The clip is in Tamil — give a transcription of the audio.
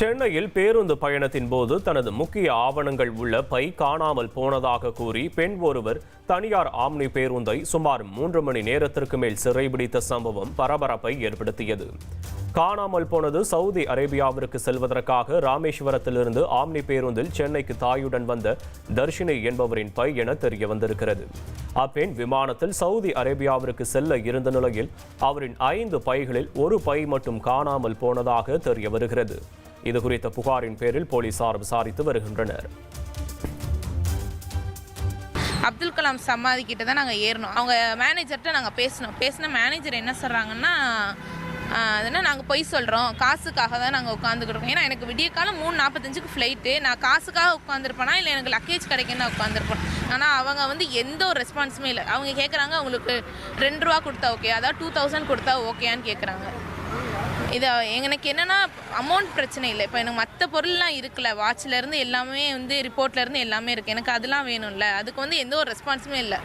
சென்னையில் பேருந்து பயணத்தின் போது தனது முக்கிய ஆவணங்கள் உள்ள பை காணாமல் போனதாக கூறி பெண் ஒருவர் தனியார் ஆம்னி பேருந்தை சுமார் மூன்று மணி நேரத்திற்கு மேல் சிறைபிடித்த சம்பவம் பரபரப்பை ஏற்படுத்தியது. காணாமல் போனது சவுதி அரேபியாவிற்கு செல்வதற்காக ராமேஸ்வரத்திலிருந்து ஆம்னி பேருந்தில் சென்னைக்கு தாயுடன் வந்த தர்ஷினி என்பவரின் பை என தெரிய வந்திருக்கிறது. அப்பெண் விமானத்தில் சவுதி அரேபியாவிற்கு செல்ல இருந்த நிலையில் அவரின் ஐந்து பைகளில் ஒரு பை மட்டும் காணாமல் போனதாக தெரிய வருகிறது. இது குறித்த புகாரின் பேரில் போலீசார் விசாரித்து வருகின்றனர். அப்துல் கலாம் சமாதிக்கிட்ட தான் நாங்கள் ஏறணும். அவங்க மேனேஜர்கிட்ட நாங்கள் பேசினோம் பேசின மேனேஜர் என்ன சொல்கிறாங்கன்னா அதனால் நாங்கள் பொய் சொல்கிறோம் காசுக்காக தான் நாங்கள் உட்காந்துக்கிட்டோம் ஏன்னா எனக்கு விடிய காலம் மூணு நாற்பத்தஞ்சுக்கு ஃப்ளைட்டு நான் காசுக்காக உட்காந்துருப்பேனா இல்லை எனக்கு லக்கேஜ் கிடைக்குன்னு நான் உட்காந்துருப்பேன் ஆனால் அவங்க வந்து எந்த ஒரு ரெஸ்பான்ஸுமே இல்லை. அவங்க கேட்குறாங்க அவங்களுக்கு ரெண்டு ரூபா கொடுத்தா ஓகே அதாவது டூ தௌசண்ட் கொடுத்தா ஓகேயான்னு கேட்குறாங்க இது எனக்கு என்னன்னா அமௌண்ட் பிரச்சனை இல்லை. இப்போ எனக்கு மற்ற பொருள்லாம் இருக்குல்ல வாட்ச்லேருந்து எல்லாமே வந்து ரிப்போர்ட்லேருந்து எல்லாமே இருக்குது எனக்கு அதெல்லாம் வேணும்ல. அதுக்கு வந்து எந்த ஒரு ரெஸ்பான்ஸுமே இல்லை.